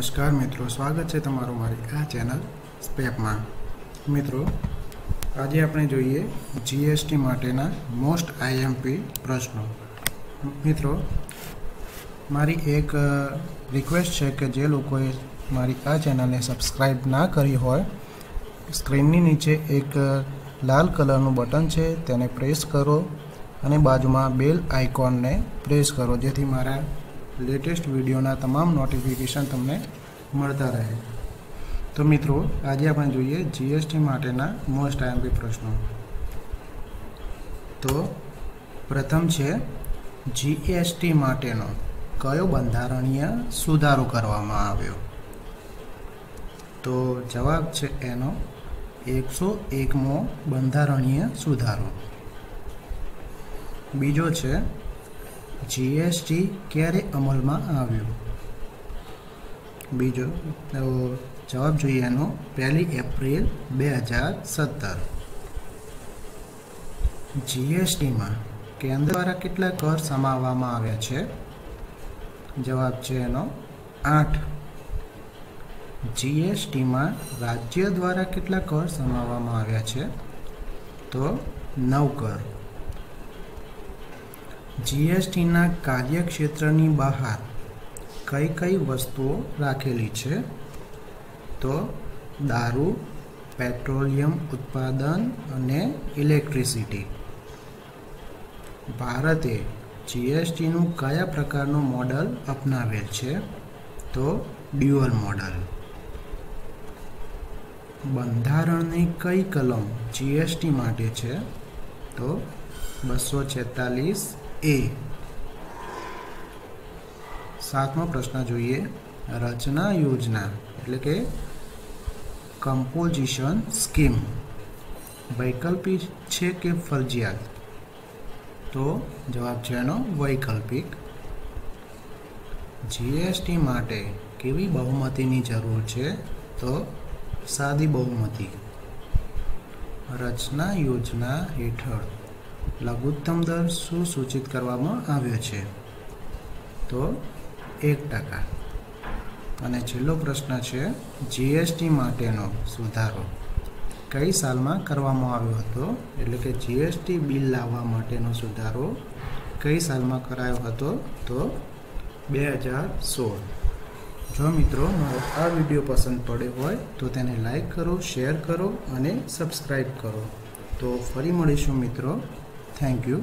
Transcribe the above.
નમસ્કાર મિત્રો, સ્વાગત છે તમારું મારી આ ચેનલ સ્પેપમાં. મિત્રો, આજે આપણે જોઈએ જીએસટી માટેના મોસ્ટ આઈએમપી પ્રશ્નો. મિત્રો, મારી એક રિક્વેસ્ટ છે કે જે લોકોએ મારી આ ચેનલને સબસ્ક્રાઈબ ના કરી હોય, સ્ક્રીનની નીચે એક લાલ કલરનું બટન છે, તેને પ્રેસ કરો અને બાજુમાં બેલ આઇકોનને પ્રેસ કરો, જેથી મારા લેટેસ્ટ વિડીયોના તમામ નોટિફિકેશન તમને મળતા રહે. તો મિત્રો, આજે આપણે જોઈએ જીએસટી માટેના મોસ્ટ આઈએમપી પ્રશ્નો. તો પ્રથમ છે જીએસટી માટેનો કયો બંધારણીય સુધારો કરવામાં આવ્યો? તો જવાબ છે એનો એકસો એકમો બંધારણીય સુધારો. બીજો છે જીએસટી ક્યારે અમલમાં આવ્યું? બીજો જવાબ જોઈએ એનો. પહેલી એપ્રિલ બે હજાર સત્તર. જીએસટીમાં કેન્દ્ર દ્વારા કેટલા કર સમાવવામાં આવ્યા છે? જવાબ છે એનો આઠ. જીએસટીમાં રાજ્ય દ્વારા કેટલા કર સમાવવામાં આવ્યા છે? તો નવ કર જીએસટીના કાર્યક્ષેત્રની બહાર કઈ કઈ વસ્તુઓ રાખેલી છે? તો દારૂ, પેટ્રોલિયમ ઉત્પાદન અને ઇલેક્ટ્રિસિટી. ભારતે જીએસટીનું કયા પ્રકારનું મોડલ અપનાવેલ છે? તો ડ્યુઅલ મોડલ. બંધારણની કઈ કલમ જીએસટી માટે છે? તો બસો છેતાલીસ એ. સાતમો પ્રશ્ન જોઈએ. રચના યોજના એટલે કે કમ્પોઝિશન સ્કીમ વૈકલ્પિક છે કે ફરજિયાત? તો જવાબ છે એનો વૈકલ્પિક. જીએસટી માટે કેવી બહુમતીની જરૂર છે? તો સાદી બહુમતી. રચના યોજના હેઠળ લઘુત્તમ દર શું સૂચિત કરવામાં આવ્યો છે? તો એક ટકા. અને છેલ્લો પ્રશ્ન છે જીએસટી માટેનો સુધારો કઈ સાલમાં કરવામાં આવ્યો હતો? એટલે કે જીએસટી બિલ લાવવા માટેનો સુધારો કઈ સાલમાં કરાયો હતો? તો બે હજાર સોળ. જો મિત્રો મારો આ વીડિયો પસંદ પડ્યો હોય, તો તેને લાઈક કરો, શેર કરો અને સબસ્ક્રાઈબ કરો. તો ફરી મળીશું મિત્રો. Thank you.